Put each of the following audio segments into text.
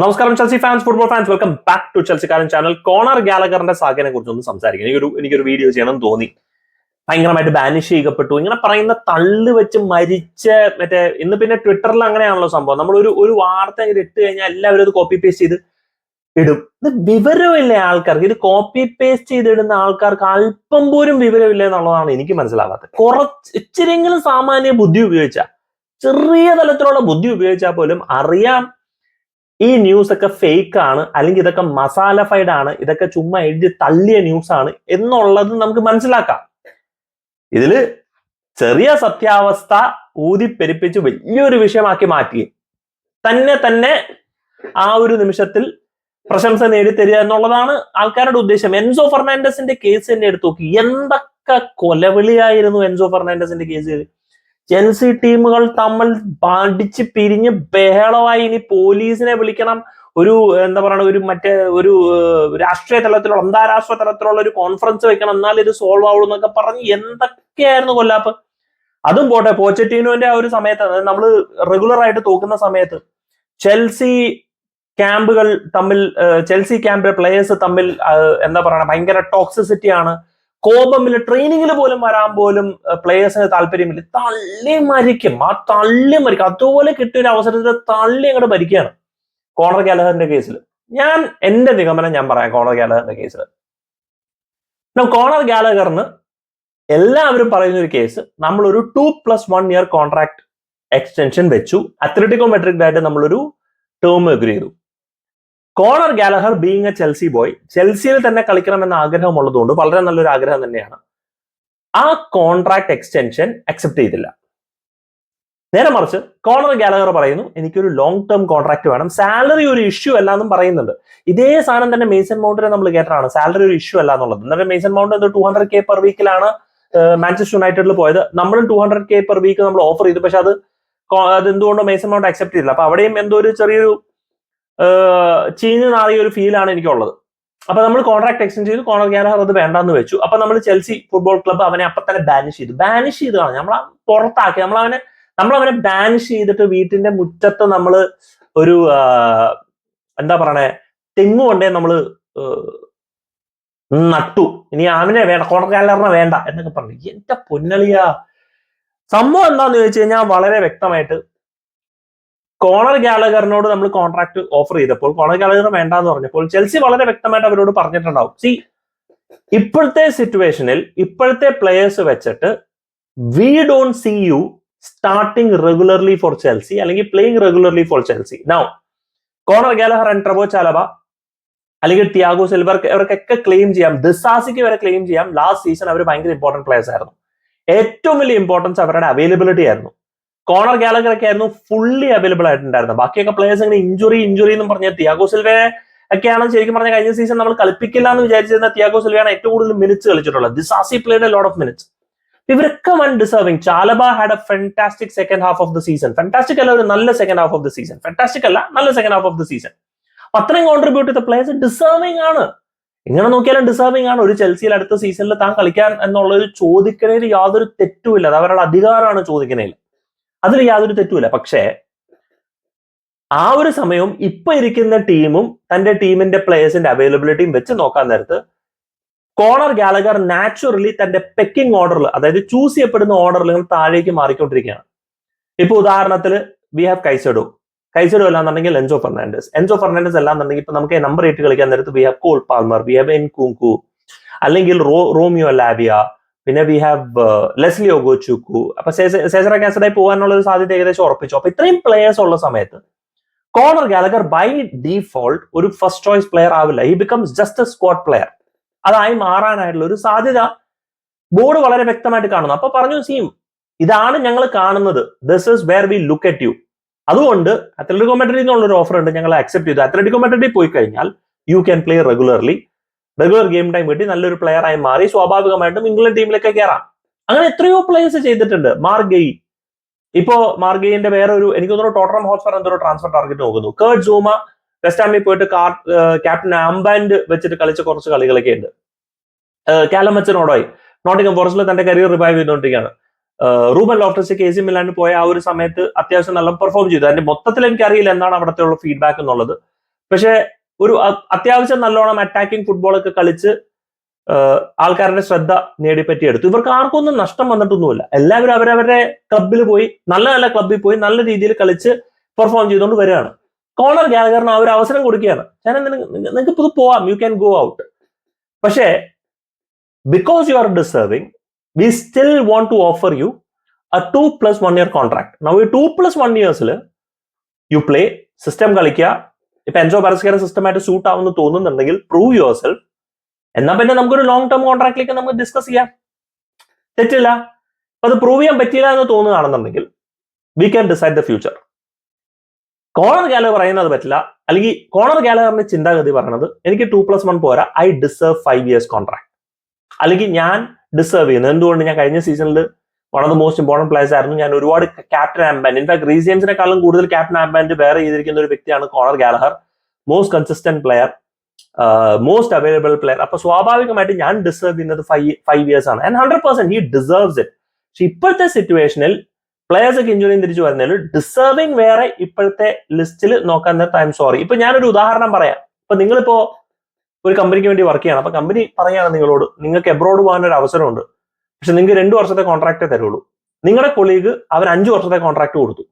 നമസ്കാരം Chelsea fans football fans welcome back to ചെൽസിക്കാരൻ channel Conor ഗാലഗറിന്റെ സാഗനെ കുറിച്ച് ഒന്ന് സംസാരിക്കണം. എനിക്കൊരു എനിക്കൊരു വീഡിയോ ചെയ്യണം തോന്നി. ഭയങ്കരമായിട്ട് ബാനിഷ് ചെയ്യപ്പെട്ടു. ഇങ്ങനെ പറയുന്ന തള്ളു വെച്ച് മരിച്ച മറ്റേ ഇന്ന് പിന്നെ ട്വിറ്ററിൽ അങ്ങനെയാണല്ലോ സംഭവം. നമ്മൾ ഒരു ഒരു വാർത്ത ഇങ്ങനെ ഇട്ട് കഴിഞ്ഞാൽ എല്ലാവരും അത് കോപ്പി പേസ്റ്റ് ചെയ്ത് ഇടും. ഇത് വിവരമില്ല ആൾക്കാർക്ക്. ഇത് കോപ്പി പേസ്റ്റ് ചെയ്തിടുന്ന ആൾക്കാർക്ക് അല്പം പോലും വിവരമില്ല എന്നുള്ളതാണ് എനിക്ക് മനസ്സിലാവാത്തത്. കുറച്ച് ഇച്ചിരിയെങ്കിലും സാമാന്യ ബുദ്ധി ഉപയോഗിച്ചാൽ ചെറിയ തലത്തിലുള്ള ബുദ്ധി ഉപയോഗിച്ചാൽ പോലും അറിയാം ഈ ന്യൂസ് ഒക്കെ ഫേക്ക് ആണ് അല്ലെങ്കിൽ ഇതൊക്കെ മസാല ഫൈഡ് ആണ് ഇതൊക്കെ ചുമ്മാ എഴുതി തള്ളിയ ന്യൂസ് ആണ് എന്നുള്ളത് നമുക്ക് മനസ്സിലാക്കാം. ഇതിൽ ചെറിയ സത്യാവസ്ഥ ഊതിപ്പെരിപ്പിച്ച് വലിയൊരു വിഷയമാക്കി മാറ്റി. തന്നെ തന്നെ ആ ഒരു നിമിഷത്തിൽ പ്രശംസ നേടിത്തരിക എന്നുള്ളതാണ് ആൾക്കാരുടെ ഉദ്ദേശം. എൻസോ ഫെർണാണ്ടസിന്റെ കേസ് തന്നെ എടുത്തു നോക്കി. എന്തൊക്കെ കൊലവിളിയായിരുന്നു എൻസോ ഫെർണാണ്ടസിന്റെ കേസ് ചെൽസി ടീമുകൾ തമ്മിൽ അടിച്ച് പിരിഞ്ഞ് ബഹളമായി ഇനി പോലീസിനെ വിളിക്കണം. ഒരു എന്താ പറയണ ഒരു മറ്റേ ഒരു രാഷ്ട്രീയ തലത്തിലുള്ള അന്താരാഷ്ട്ര തലത്തിലുള്ള ഒരു കോൺഫറൻസ് വെക്കണം. എന്നാൽ ഇത് സോൾവ് ആവുള്ളൂ എന്നൊക്കെ പറഞ്ഞ് എന്തൊക്കെയായിരുന്നു കൊല്ലാപ്പ്? അതും പോട്ടെ പോച്ചറ്റീനോന്റെ ആ ഒരു സമയത്ത് നമ്മൾ റെഗുലർ ആയിട്ട് തോക്കുന്ന സമയത്ത് ചെൽസി ക്യാമ്പുകൾ തമ്മിൽ ചെൽസി ക്യാമ്പിലെ പ്ലേയേഴ്സ് തമ്മിൽ എന്താ പറയണ ഭയങ്കര ടോക്സിസിറ്റി ആണ്. കോപമില്ല. ട്രെയിനിങ്ങിൽ പോലും വരാൻ പോലും പ്ലേയേഴ്സിന് താല്പര്യമില്ല. തള്ളി മരിക്കും. ആ തള്ളി മരിക്കും. അതുപോലെ കിട്ടിയ ഒരു അവസരത്തിൽ തള്ളി അങ്ങോട്ട് മരിക്കുകയാണ് കോണർ ഗാലഹറിന്റെ കേസിൽ ഞാൻ എന്റെ നിഗമനം ഞാൻ പറയാം കോണർ ഗാലഹറിന്റെ കേസിൽ കോണർ ഗാലഹറിന് എല്ലാവരും പറയുന്ന ഒരു കേസ് നമ്മൾ ഒരു two plus one year contract extension വെച്ചു. അത്ലറ്റിക്കോ മെട്രിക് ആയിട്ട് നമ്മളൊരു ടേം അഗ്രി ചെയ്തു. Conor Gallagher being a Chelsea boy ചെൽസിയിൽ തന്നെ കളിക്കണമെന്ന ആഗ്രഹം ഉള്ളതുകൊണ്ട് വളരെ നല്ലൊരു ആഗ്രഹം തന്നെയാണ്. ആ കോൺട്രാക്ട് എക്സ്റ്റൻഷൻ അക്സെപ്റ്റ് ചെയ്തില്ല. നേരെ മറിച്ച് കോണർ ഗാലഹർ പറയുന്നു എനിക്കൊരു ലോങ് ടേം കോൺട്രാക്ട് വേണം. സാലറി ഒരു ഇഷ്യൂ അല്ല എന്നും പറയുന്നുണ്ട്. ഇതേ സാധനം തന്നെ മേസൺ മൗണ്ടിനെ നമ്മൾ കേട്ടതാണ്. സാലറി ഒരു ഇഷ്യൂ അല്ല എന്നുള്ളത് എന്നിട്ട് മേസൺ മൗണ്ട് എന്തോ ടു ഹൺഡ്രഡ് കെ പെർ വീക്കിലാണ് മാഞ്ചസ്റ്റർ യുണൈറ്റഡിൽ പോയത്. നമ്മളും two hundred K per week നമ്മൾ ഓഫർ ചെയ്തു. പക്ഷെ അത് അത് എന്തുകൊണ്ടും മേസൺ മൗണ്ട് അക്സെപ്റ്റ് ചെയ്തില്ല. അപ്പൊ അവിടെയും എന്തോ ഒരു ചെറിയൊരു ചീഞ്ഞു നാറിയ ഒരു ഫീലാണ് എനിക്കുള്ളത്. അപ്പൊ നമ്മൾ കോൺട്രാക്ട് എക്സ്റ്റെൻഡ് ചെയ്തു. കോണർ ഗ്യാലഹർ അത് വേണ്ടെന്ന് വെച്ചു. അപ്പൊ നമ്മൾ ചെൽസി ഫുട്ബോൾ ക്ലബ്ബ് അവനെ അപ്പൊ തന്നെ ബാനിഷ് ചെയ്തു. ബാനിഷ് ചെയ്തതാണ് നമ്മൾ പുറത്താക്കി. നമ്മൾ അവനെ നമ്മൾ അവനെ ബാനിഷ് ചെയ്തിട്ട് വീട്ടിന്റെ മുറ്റത്ത് നമ്മൾ ഒരു എന്താ പറയണേ തെങ്ങ് കൊണ്ടേ നമ്മൾ നട്ടു. ഇനി അവനെ വേണ്ട കോണർ ഗ്യാലറിനെ വേണ്ട എന്നൊക്കെ പറഞ്ഞു. എന്റെ പൊന്നളിയ. സംഭവം എന്താന്ന് ചോദിച്ചു കഴിഞ്ഞാൽ വളരെ വ്യക്തമായിട്ട് കോണർ ഗാലഗറിനോട് നമ്മൾ കോൺട്രാക്ട് ഓഫർ ചെയ്തപ്പോൾ കോണർ ഗാലഗർ വേണ്ടെന്ന് പറഞ്ഞപ്പോൾ ചെൽസി വളരെ വ്യക്തമായിട്ട് അവരോട് പറഞ്ഞിട്ടുണ്ടാവും. സി ഇപ്പോഴത്തെ സിറ്റുവേഷനിൽ ഇപ്പോഴത്തെ പ്ലേയേഴ്സ് വെച്ചിട്ട് we don't see you starting regularly for Chelsea അല്ലെങ്കിൽ playing regularly for Chelsea now Conor Gallagher and Trevoh Chalobah അല്ലെങ്കിൽ ടിയാഗോ സിൽവർ ഇവർക്കൊക്കെ ക്ലെയിം ചെയ്യാം. ദിസാസിക്ക് വരെ ക്ലെയിം ചെയ്യാം. ലാസ്റ്റ് സീസൺ അവർ ഭയങ്കര ഇമ്പോർട്ടന്റ് പ്ലേയേഴ്സ് ആയിരുന്നു. ഏറ്റവും വലിയ ഇമ്പോർട്ടൻസ് അവരുടെ അവൈലബിലിറ്റി ആയിരുന്നു. കോണർ ഗാലഗർ ഒക്കെ ആയിരുന്നു ഫുള്ളി അവൈലബിൾ ആയിട്ടുണ്ടായിരുന്നത്. ബാക്കിയൊക്കെ പ്ലേയേഴ്സ് ഇങ്ങനെ ഇഞ്ചുറി ഇഞ്ചുറി എന്ന് പറഞ്ഞ തിയാഗോ സിൽവയെ ഒക്കെയാണ് ശരിക്കും പറഞ്ഞ കഴിഞ്ഞ സീസൺ നമ്മൾ കളിപ്പിക്കില്ല എന്ന് വിചാരിച്ചിരുന്ന തിയാഗോ സിൽവയാണ് ഏറ്റവും കൂടുതൽ minutes കളിച്ചിട്ടുള്ളത്. Disasi played lot of minutes ഇവരൊക്കെ one deserving Chalobah had a fantastic second half of the season fantastic അല്ല ഒരു നല്ല second half of the season fantastic അല്ല നല്ല second half of the season അത്രയും കോൺട്രിബ്യൂട്ട് ചെയ്ത പ്ലേയേഴ്സ് ഡിസർവിംഗ് ആണ്. എങ്ങനെ നോക്കിയാലും ഡിസർവിംഗ് ആണ്. ഒരു ചെൽസിയിൽ അടുത്ത സീസണിൽ താൻ കളിക്കാൻ എന്നുള്ള ഒരു ചോദിക്കുന്നതിൽ യാതൊരു തെറ്റുമില്ല. അത് അവരുടെ അധികാരമാണ് ചോദിക്കുന്നതിൽ അതിൽ യാതൊരു തെറ്റുമില്ല. പക്ഷേ ആ ഒരു സമയവും ഇപ്പൊ ഇരിക്കുന്ന ടീമും തന്റെ ടീമിന്റെ പ്ലേയേഴ്സിന്റെ അവൈലബിലിറ്റിയും വെച്ച് നോക്കാൻ നേരത്ത് കോണർ ഗാലഗർ നാച്ചുറലി തന്റെ പെക്കിംഗ് ഓർഡറിൽ അതായത് ചൂസ് ചെയ്യപ്പെടുന്ന ഓർഡറിൽ താഴേക്ക് മാറിക്കൊണ്ടിരിക്കുകയാണ്. ഇപ്പൊ ഉദാഹരണത്തിൽ വി ഹാവ് കൈസഡു. കൈസഡു അല്ലാന്നുണ്ടെങ്കിൽ എൻസോ ഫെർണാണ്ടസ്. എൻസോ ഫെർണാണ്ടസ് അല്ലാന്നുണ്ടെങ്കിൽ ഇപ്പൊ നമുക്ക് നമ്പർ എയ്റ്റ് കളിക്കാൻ നേരത്ത് we have Cole Palmer we have Nkunku അല്ലെങ്കിൽ റോ റോമിയോ ലാവിയ പിന്നെ വി ഹാവ് ലെസ്ലി ഒഗോച്ചുക്കു അപ്പൊ സേസറ കാൻസറായി പോകാനുള്ള ഒരു സാധ്യത ഏകദേശം ഉറപ്പിച്ചു. അപ്പൊ ഇത്രയും പ്ലേയേഴ്സ് ഉള്ള സമയത്ത് കോണർ ഗാലഗർ ബൈ ഡീഫോൾട്ട് ഒരു ഫസ്റ്റ് ചോയ്സ് പ്ലെയർ ആവില്ല. He becomes just a squad player അതായി മാറാനായിട്ടുള്ള ഒരു സാധ്യത ബോർഡ് വളരെ വ്യക്തമായിട്ട് കാണുന്നു. അപ്പൊ പറഞ്ഞു സീം ഇതാണ് ഞങ്ങൾ കാണുന്നത്. This is where we look at you അതുകൊണ്ട് അത്ലറ്റിക്കോ മെഡ്രിഡിൽ നിന്നുള്ള ഒരു ഓഫർ ഉണ്ട് ഞങ്ങൾ അക്സെപ്റ്റ് ചെയ്തു. അത്ലറ്റിക്കോ മെഡ്രിഡിൽ പോയി കഴിഞ്ഞാൽ you can play regularly regular game time കിട്ടി നല്ലൊരു പ്ലെയർ ആയി മാറി സ്വാഭാവികമായിട്ടും ഇംഗ്ലണ്ട് ടീമിലൊക്കെ കയറാം അങ്ങനെ എത്രയോ പ്ലേയേഴ്സ് ചെയ്തിട്ടുണ്ട്. മാർഗെയ് ഇപ്പോ മാർഗെയിന്റെ വേറെ ഒരു എനിക്ക് തോന്നുന്നു ടോട്ടറം ഹോട്ട്സ്പർ എന്തോ ട്രാൻസ്ഫർ ടാർഗറ്റ് നോക്കുന്നു. കേർഡ് സൂമ വെസ്റ്റ് ഹാമിൽ പോയിട്ട് കാർ ക്യാപ്റ്റൻ ആംബാൻഡ് വെച്ചിട്ട് കളിച്ച കുറച്ച് കളികളൊക്കെ ഉണ്ട്. കാലമച്ചനോടായി. നോട്ടിംഗം ഫോറസ്റ്റിൽ തന്റെ കരിയർ റിവൈവ് ചെയ്തുകൊണ്ടിരിക്കുകയാണ്. റൂബൻ ലോഫ്റ്റസ് കെ സി മിലാനിൽ പോയ ആ ഒരു സമയത്ത് അത്യാവശ്യം നല്ല പെർഫോം ചെയ്തു. അതിന്റെ മൊത്തത്തിൽ എനിക്കറിയില്ല എന്താണ് അവിടുത്തെ ഉള്ള ഫീഡ്ബാക്ക് എന്നുള്ളത്. പക്ഷെ ഒരു അത്യാവശ്യം നല്ലോണം അറ്റാക്കിംഗ് ഫുട്ബോളൊക്കെ കളിച്ച് ആൾക്കാരുടെ ശ്രദ്ധ നേടിപ്പറ്റിയെടുത്തു. ഇവർക്ക് ആർക്കൊന്നും നഷ്ടം വന്നിട്ടൊന്നുമില്ല. എല്ലാവരും അവരവരുടെ ക്ലബിൽ പോയി നല്ല നല്ല ക്ലബിൽ പോയി നല്ല രീതിയിൽ കളിച്ച് പെർഫോം ചെയ്തുകൊണ്ട് വരികയാണ്. കോണർ ഗാലഗറിന് ആ ഒരു അവസരം കൊടുക്കുകയാണ്. ഞാൻ നിങ്ങൾക്ക് ഇപ്പോൾ പോവാം. യു ക്യാൻ ഗോ ഔട്ട് പക്ഷേ because you are deserving we still want to offer you a two plus one year contract now ഈ ടു പ്ലസ് വൺ ഇയേഴ്സിൽ യു പ്ലേ സിസ്റ്റം കളിക്കുക ഇപ്പൊ എൻജോ പരസ്കര സിസ്റ്റമായിട്ട് സൂട്ട് ആവുമെന്ന് തോന്നുന്നുണ്ടെങ്കിൽ പ്രൂവ് യുവർ സെൽഫ് എന്നാ പിന്നെ നമുക്കൊരു ലോങ് ടേം കോൺട്രാക്റ്റിലേക്ക് നമുക്ക് ഡിസ്കസ് ചെയ്യാം. തെറ്റില്ല. അപ്പൊ അത് പ്രൂവ് ചെയ്യാൻ പറ്റിയില്ല എന്ന് തോന്നുകയാണെന്നുണ്ടെങ്കിൽ we can decide the future Conor Gallagher പറയുന്നത് പറ്റില്ല. അല്ലെങ്കിൽ കോണർ ഗാലറിന്റെ ചിന്താഗതി പറയുന്നത് എനിക്ക് ടു പ്ലസ് വൺ പോരാ. I deserve five years contract അല്ലെങ്കിൽ ഞാൻ ഡിസേർവ് ചെയ്യുന്നത് എന്തുകൊണ്ട് ഞാൻ കഴിഞ്ഞ സീസണിൽ one of the most important place ആയിരുന്നു. ഞാൻ ഒരുപാട് ക്യാപ്റ്റൻ ആംബാൻഡ് ഇൻഫാക്ട് റീസിയംസിനെക്കാളും കൂടുതൽ ക്യാപ്റ്റൻ ആംബാൻഡ് വേറെ ചെയ്തിരിക്കുന്ന ഒരു വ്യക്തിയാണ് Conor Gallagher most consistent player most available player അപ്പൊ സ്വാഭാവികമായിട്ട് ഞാൻ ഡിസേർവ് ചെയ്യുന്നത് ഫൈവ് ഫൈവ് ഇയേഴ്സ് ആണ്. And hundred percent he deserves it പക്ഷെ ഇപ്പോഴത്തെ സിറ്റുവേഷനിൽ പ്ലെയേഴ്സ് ഒക്കെ ഇഞ്ചുറിയും തിരിച്ചു വരുന്നതിൽ ഡിസേർവിംഗ് വേറെ ഇപ്പോഴത്തെ ലിസ്റ്റിൽ നോക്കാൻ നേരത്തെ ഐ എം സോറി ഇപ്പൊ ഞാനൊരു ഉദാഹരണം പറയാം. ഇപ്പൊ നിങ്ങളിപ്പോ ഒരു കമ്പനിക്ക് വേണ്ടി വർക്ക് ചെയ്യണം. അപ്പൊ കമ്പനി പറയുകയാണ് നിങ്ങളോട് നിങ്ങൾക്ക് എബ്രോഡ് പോകാൻ ഒരു അവസരമുണ്ട്. പക്ഷെ നിങ്ങൾക്ക് രണ്ടു വർഷത്തെ കോൺട്രാക്റ്റേ തരുള്ളൂ. നിങ്ങളുടെ കൊളീഗ് അവൻ അഞ്ചു വർഷത്തെ കോൺട്രാക്ട് കൊടുത്തു.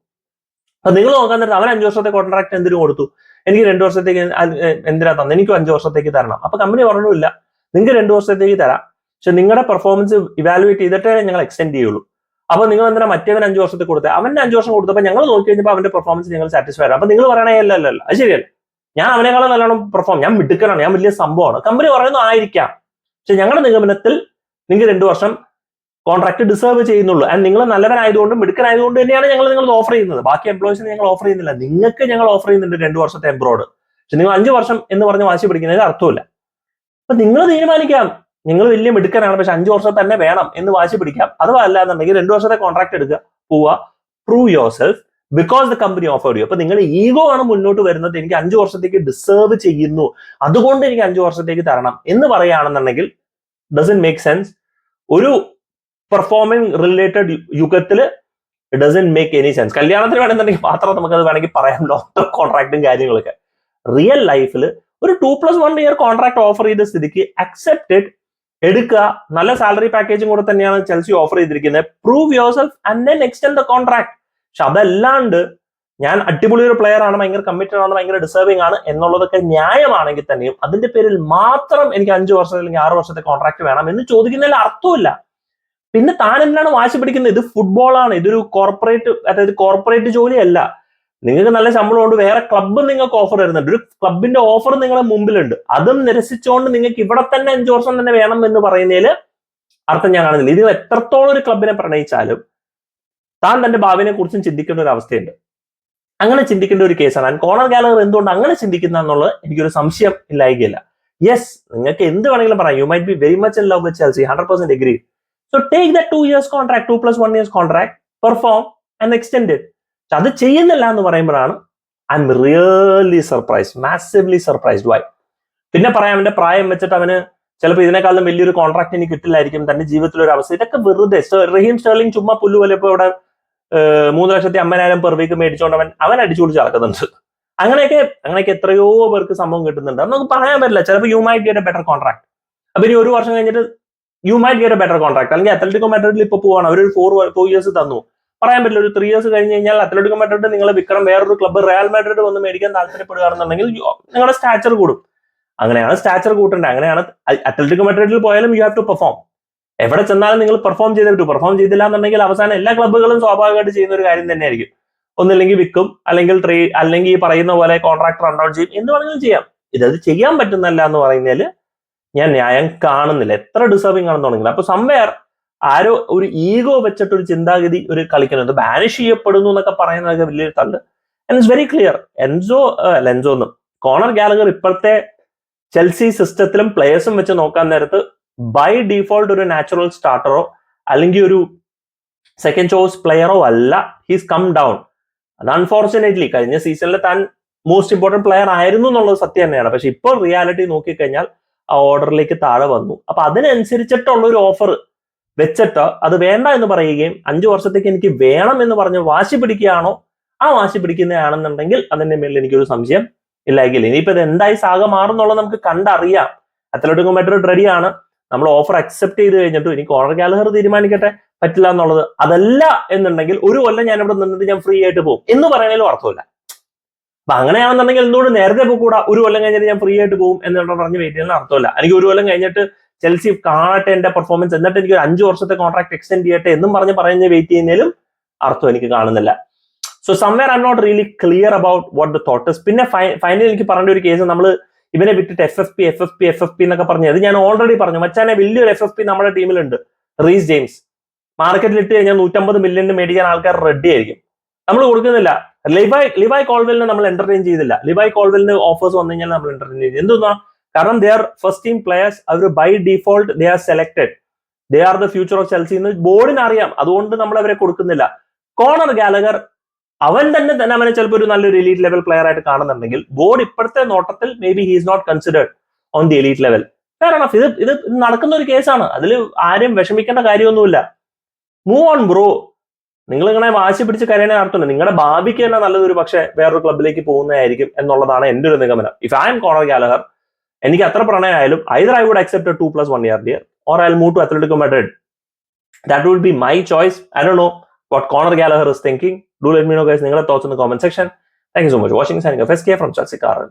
അപ്പൊ നിങ്ങൾ നോക്കാൻ നേരത്തെ അവൻ അഞ്ചു വർഷത്തെ കോൺട്രാക്ട് എന്തിനു കൊടുത്തു? എനിക്ക് രണ്ടു വർഷത്തേക്ക് എന്തിനാ തന്നെ എനിക്കും അഞ്ചു വർഷത്തേക്ക് തരണം. അപ്പൊ കമ്പനി പറഞ്ഞില്ല. നിങ്ങൾക്ക് രണ്ടു വർഷത്തേക്ക് തരാം. പക്ഷെ നിങ്ങളുടെ പെർഫോമൻസ് ഇവാലുവേറ്റ് ചെയ്തിട്ടേ ഞങ്ങൾ എക്സ്റ്റെൻഡ് ചെയ്യുള്ളൂ. അപ്പൊ നിങ്ങൾ എന്തിനാ മറ്റേവൻ അഞ്ചു വർഷത്തേക്ക് കൊടുത്തത് അവന്റെ അഞ്ചു വർഷം കൊടുത്തപ്പോൾ ഞങ്ങൾ നോക്കി കഴിഞ്ഞപ്പോൾ അവന്റെ പെർഫോമൻസ് ഞങ്ങൾ സാറ്റിസ്ഫൈഡ് അപ്പൊ നിങ്ങൾ പറയണേ അല്ല അല്ല അല്ല. അത് ശരിയല്ല. ഞാൻ അവനേക്കാളും നല്ലോണം പെർഫോം ഞാൻ മിടുക്കനാണ്. ഞാൻ വലിയ സംഭവമാണ്. കമ്പനി പറയുന്നു ആയിരിക്കാം. പക്ഷെ ഞങ്ങളുടെ നിഗമനത്തിൽ നിങ്ങൾക്ക് രണ്ടു വർഷം കോൺട്രാക്ട് ഡിസേർവ് ചെയ്യുന്നുള്ളൂ. ആൻഡ് നിങ്ങൾ നല്ലവനായതുകൊണ്ടും മിടുക്കനായതുകൊണ്ട് തന്നെയാണ് ഞങ്ങൾ നിങ്ങൾ ഓഫർ ചെയ്യുന്നത്. ബാക്കി എംപ്ലോയീസിന് ഞങ്ങൾ ഓഫർ ചെയ്യുന്നില്ല. നിങ്ങൾക്ക് ഞങ്ങൾ ഓഫർ ചെയ്യുന്നുണ്ട് രണ്ട് വർഷത്തെ എംബ്രോഡ് പക്ഷെ നിങ്ങൾ അഞ്ച് വർഷം എന്ന് പറഞ്ഞ് വാശി പിടിക്കുന്നതിന് അർത്ഥമില്ല അപ്പൊ നിങ്ങൾ തീരുമാനിക്കാം. നിങ്ങൾ വലിയ മിടുക്കനാണ്. പക്ഷെ അഞ്ച് വർഷം തന്നെ വേണം എന്ന് വാശി പിടിക്കാം. അഥവാ അല്ല എന്നുണ്ടെങ്കിൽ രണ്ട് വർഷത്തെ കോൺട്രാക്ട് എടുക്കുക പോവുക prove yourself because the company offer ചെയ്യും അപ്പൊ നിങ്ങളുടെ ഈഗോ ആണ് മുന്നോട്ട് വരുന്നത്. എനിക്ക് അഞ്ച് വർഷത്തേക്ക് ഡിസേർവ് ചെയ്യുന്നു. അതുകൊണ്ട് എനിക്ക് അഞ്ച് വർഷത്തേക്ക് തരണം എന്ന് പറയുകയാണെന്നുണ്ടെങ്കിൽ ഡസൻ മേക്ക് സെൻസ് ഒരു പെർഫോമിംഗ് റിലേറ്റഡ് യുഗത്തിൽ ഡസൻ മേക്ക് എനി സെൻസ് കല്യാണത്തിന് വേണമെന്നുണ്ടെങ്കിൽ മാത്രം നമുക്കത് വേണമെങ്കിൽ പറയാം. ലോങ് ടേം കോൺട്രാക്റ്റും കാര്യങ്ങളൊക്കെ. റിയൽ ലൈഫിൽ ഒരു two plus one year contract offer ചെയ്ത സ്ഥിതിക്ക് അക്സെപ്റ്റഡ് എടുക്കുക. നല്ല സാലറി പാക്കേജും കൂടെ തന്നെയാണ് ചെൽസി ഓഫർ ചെയ്തിരിക്കുന്നത്. Prove yourself and then extend the contract പക്ഷെ അതല്ലാണ്ട് ഞാൻ അടിപൊളി ഒരു പ്ലെയർ ആണ് ഭയങ്കര കമ്മിറ്റഡ് ആണ് ഭയങ്കര ഡിസേർവിംഗ് ആണ് എന്നുള്ളതൊക്കെ ന്യായമാണെങ്കിൽ തന്നെയും അതിന്റെ പേരിൽ മാത്രം എനിക്ക് അഞ്ച് വർഷം അല്ലെങ്കിൽ ആറ് വർഷത്തെ കോൺട്രാക്ട് വേണം എന്ന് ചോദിക്കുന്നതിൽ അർത്ഥമില്ല പിന്നെ താൻ എന്തിനാണ് വാശി പിടിക്കുന്നത്? ഇത് ഫുട്ബോളാണ് ഇതൊരു കോർപ്പറേറ്റ് അതായത് കോർപ്പറേറ്റ് ജോലിയല്ല. നിങ്ങൾക്ക് നല്ല ശമ്പളം ഉണ്ട്. വേറെ ക്ലബ്ബ് നിങ്ങൾക്ക് ഓഫർ വരുന്നുണ്ട് ഒരു ക്ലബിന്റെ ഓഫർ നിങ്ങളുടെ മുമ്പിലുണ്ട്. അതും നിരസിച്ചുകൊണ്ട് നിങ്ങൾക്ക് ഇവിടെ തന്നെ അഞ്ചു വർഷം തന്നെ വേണം എന്ന് പറയുന്നതിൽ അർത്ഥം ഞാൻ കാണുന്നില്ല. ഇത് എത്രത്തോളം ഒരു ക്ലബിനെ പ്രണയിച്ചാലും താൻ തന്റെ ഭാവിനെ കുറിച്ചും ചിന്തിക്കേണ്ട ഒരു അവസ്ഥയുണ്ട്. അങ്ങനെ ചിന്തിക്കേണ്ട ഒരു കേസാണ് കോണർ ഗാലർ എന്തുകൊണ്ട് അങ്ങനെ ചിന്തിക്കുന്ന എന്നുള്ളത് എനിക്കൊരു സംശയം ഇല്ലായികയില്ല. യെസ് നിങ്ങൾക്ക് എന്ത് വേണമെങ്കിലും പറയാം. You might be very much in love with Chelsea hundred percent so take the two years contract two plus one years contract perform and extend പക്ഷെ അത് ചെയ്യുന്നില്ല എന്ന് പറയുമ്പോഴാണ് I'm really surprise massively surprised why പിന്നെ പറയാം അവന്റെ പ്രായം വെച്ചിട്ട് അവന് ചിലപ്പോൾ ഇതിനേക്കാളും വലിയൊരു കോൺട്രാക്ട് ഇനി കിട്ടില്ലായിരിക്കും തന്റെ ജീവിതത്തിൽ ഒരു അവസ്ഥ. ഇതൊക്കെ വെറുതെ റഹീം സ്റ്റേർലിംഗ് ചുമ്മാ പുല്ലു പോലെ ഇപ്പോൾ ഇവിടെ മൂന്ന് ലക്ഷത്തി അമ്പതിനായിരം പെർ വീക്ക് മേടിച്ചുകൊണ്ട് അവൻ അവൻ അടിച്ചു പൊളിച്ച് നടക്കുന്നുണ്ട്. അങ്ങനെയൊക്കെ അങ്ങനെയൊക്കെ എത്രയോ പേർക്ക് സംഭവം കിട്ടുന്നുണ്ട്. നമുക്ക് പറയാൻ പറ്റില്ല. ചിലപ്പോൾ you might get a better contract അപ്പൊ ഇനി ഒരു വർഷം കഴിഞ്ഞിട്ട് you might get a better contract അല്ലെങ്കിൽ അത്ലറ്റിക്കോ മെഡ്രിഡിൽ ഇപ്പോൾ പോവാണ്. അവരൊരു ഫോർ ഫോർ ഇയേഴ്സ് തന്നു. പറയാൻ പറ്റില്ല ഒരു ത്രീ ഇയേഴ്സ് കഴിഞ്ഞ് കഴിഞ്ഞാൽ അത്ലറ്റിക്കോ മെഡ്രിഡ് നിങ്ങൾ വിക്രം വേറൊരു ക്ലബ്ബ് റയൽ മെഡ്രിഡ് വന്ന് മേടിക്കാൻ താല്പര്യപ്പെടുകയാണെന്നുണ്ടെങ്കിൽ നിങ്ങളുടെ സ്റ്റാച്ചർ കൂടും. അങ്ങനെയാണ് സ്റ്റാച്ചർ കൂട്ടേണ്ടത്. അങ്ങനെയാണ് അത്ലറ്റിക്കോ മെഡ്രിഡിൽ പോയാലും യു ഹാവ് ടു പെർഫോം എവിടെ ചെന്നാലും നിങ്ങൾ പെർഫോം ചെയ്തേ പറ്റൂ പെർഫോം ചെയ്തില്ല എന്നുണ്ടെങ്കിൽ അവസാനം എല്ലാ ക്ലബ്ബുകളും സ്വാഭാവികമായിട്ട് ചെയ്യുന്ന ഒരു കാര്യം തന്നെയായിരിക്കും. ഒന്നില്ലെങ്കിൽ വിൽക്കും അല്ലെങ്കിൽ ട്രേ അല്ലെങ്കിൽ ഈ പറയുന്ന പോലെ കോൺട്രാക്ട് റൺ ഡൗൺ ചെയ്യും. എന്ത് വേണമെങ്കിലും ചെയ്യാം. ഇതത് ചെയ്യാൻ പറ്റുന്നല്ല എന്ന് പറയുന്നതിൽ ഞാൻ ന്യായം കാണുന്നില്ല. എത്ര ഡിസേർവിംഗ് ആണെന്ന് തുടങ്ങില്ല അപ്പൊ സംവെയർ ആരോ ഒരു ഈഗോ വെച്ചിട്ട് ഒരു ചിന്താഗതി ഒരു കളിക്കുന്നത് ബാനിഷ് ചെയ്യപ്പെടുന്നു എന്നൊക്കെ പറയുന്നതൊക്കെ വലിയൊരു തള്ളു. ഇറ്റ്സ് വെരി ക്ലിയർ എൻസോ അല്ല എൻസോ എന്നും കോണർ ഗാലഗർ ഇപ്പോഴത്തെ ചെൽസി സിസ്റ്റത്തിലും പ്ലേയേഴ്സും വെച്ച് നോക്കാൻ നേരത്ത് ബൈ ഡിഫോൾട്ട് ഒരു നാച്ചുറൽ സ്റ്റാർട്ടറോ അല്ലെങ്കിൽ ഒരു സെക്കൻഡ് ചോയ്സ് പ്ലെയറോ അല്ല. ഹീസ് കം ഡൗൺ അത് അൺഫോർച്ചുനേറ്റ്ലി കഴിഞ്ഞ സീസണിൽ താൻ മോസ്റ്റ് ഇമ്പോർട്ടന്റ് പ്ലെയർ ആയിരുന്നു എന്നുള്ളത് സത്യം തന്നെയാണ്. പക്ഷെ ഇപ്പോൾ റിയാലിറ്റി നോക്കിക്കഴിഞ്ഞാൽ ആ ഓർഡറിലേക്ക് താഴെ വന്നു. അപ്പൊ അതിനനുസരിച്ചിട്ടുള്ള ഒരു ഓഫർ വെച്ചിട്ട് അത് വേണ്ട എന്ന് പറയുകയും അഞ്ചു വർഷത്തേക്ക് എനിക്ക് വേണം എന്ന് പറഞ്ഞ് വാശി പിടിക്കുകയാണോ? ആ വാശി പിടിക്കുന്നതാണെന്നുണ്ടെങ്കിൽ അതിന്റെ മേലിൽ എനിക്കൊരു സംശയം ഇല്ലെങ്കിൽ ഇനിയിപ്പോ ഇത് എന്തായി സാഗ മാറുന്നുള്ളത് നമുക്ക് കണ്ടറിയാം. അത്ലറ്റിക് മെഡ്രിഡ് റെഡിയാണ് നമ്മൾ ഓഫർ അക്സെപ്റ്റ് ചെയ്ത് കഴിഞ്ഞിട്ട് എനിക്ക് കോണർ ഗാലഹർ തീരുമാനിക്കട്ടെ പറ്റില്ല എന്നുള്ളത് അതല്ല എന്നുണ്ടെങ്കിൽ ഒരു കൊല്ലം ഞാൻ ഇവിടെ നിന്നിട്ട് ഞാൻ ഫ്രീ ആയിട്ട് പോകും. എന്ന് പറയുന്നതിലും അർത്ഥമില്ല. അപ്പൊ അങ്ങനെയാണെന്നുണ്ടെങ്കിൽ എന്തുകൊണ്ട് നേരത്തെ കൂടാ ഒരു കൊല്ലം കഴിഞ്ഞിട്ട് ഞാൻ ഫ്രീ ആയിട്ട് പോകും എന്നുള്ള പറഞ്ഞ് വെയിറ്റ് ചെയ്യുന്ന അർത്ഥമില്ല. എനിക്ക് ഒരു കൊല്ലം കഴിഞ്ഞിട്ട് ചെൽസി കാണട്ടെ എന്റെ പെർഫോമൻസ് എന്നിട്ട് എനിക്ക് ഒരു അഞ്ച് വർഷത്തെ കോൺട്രാക്ട് എക്സ്റ്റെൻഡ് ചെയ്യട്ടെ എന്നും പറഞ്ഞ് പറഞ്ഞ് വെയിറ്റ് ചെയ്യുന്നതിലും അർത്ഥം എനിക്ക് കാണുന്നില്ല. So somewhere I not really clear about what the thoughts പിന്നെ ഫൈനലി എനിക്ക് പറയേണ്ട ഒരു കേസ് നമ്മൾ ഇവനെ വിട്ടിട്ട് F F P F F P F F P എന്നൊക്കെ പറഞ്ഞു. അത് ഞാൻ ഓൾറെഡി പറഞ്ഞു. മച്ചാനെ വലിയൊരു എഫ് എഫ് പി നമ്മുടെ ടീമിലുണ്ട്. Reece James. മാർക്കറ്റിൽ ഇട്ട് കഴിഞ്ഞാൽ നൂറ്റമ്പത് മില്യണിന് മേടിക്കാൻ ആൾക്കാർ റെഡി ആയിരിക്കും. നമ്മൾ കൊടുക്കുന്നില്ല. ലിബായ് ലിബായ് കോൾവെലിനെ നമ്മൾ എന്റർടൈൻ ചെയ്തില്ല. ലിബായ് കോൾവെലിന് ഓഫേഴ്സ് വന്നു കഴിഞ്ഞാൽ നമ്മൾ എന്റർടൈൻ ചെയ്തു എന്തുന്നാ കാരണം they are first team players our by default they are selected they are the future of Chelsea എന്ന് ബോർഡിന് അറിയാം. അതുകൊണ്ട് നമ്മൾ അവരെ കൊടുക്കുന്നില്ല. കോണർ ഗാലഗർ അവൻ തന്നെ തന്നെ അവനെ ചിലപ്പോൾ ഒരു നല്ലൊരു എലീറ്റ് ലെവൽ പ്ലെയർ ആയിട്ട് കാണുന്നുണ്ടെങ്കിൽ ബോർഡ് ഇപ്പോഴത്തെ നോട്ടത്തിൽ maybe he's not considered on the elite level കാരണം ഇത് ഇത് നടക്കുന്ന ഒരു കേസാണ് അതിൽ ആരും വിഷമിക്കേണ്ട കാര്യമൊന്നുമില്ല. മൂവ് ഓൺ ബ്രോ നിങ്ങൾ ഇങ്ങനെ വാശി പിടിച്ച് കരയണേ അർത്ഥമില്ല നിങ്ങളുടെ ഭാവിക്ക് തന്നെ നല്ലതൊരു പക്ഷെ വേറൊരു ക്ലബിലേക്ക് പോകുന്നതായിരിക്കും എന്നുള്ളതാണ് എന്റെ ഒരു നിഗമനം. If I'm Conor Gallagher എനിക്ക് അത്ര പ്രണയമായാലും either I would accept two plus one year deal or I move to Atletico Madrid that would be my choice I Dr know what Conor Gallagher is thinking do let me know guys നിങ്ങളുടെ thoughts in the comment section thank you so much watching signing from ചർച്ചക്കാരൻ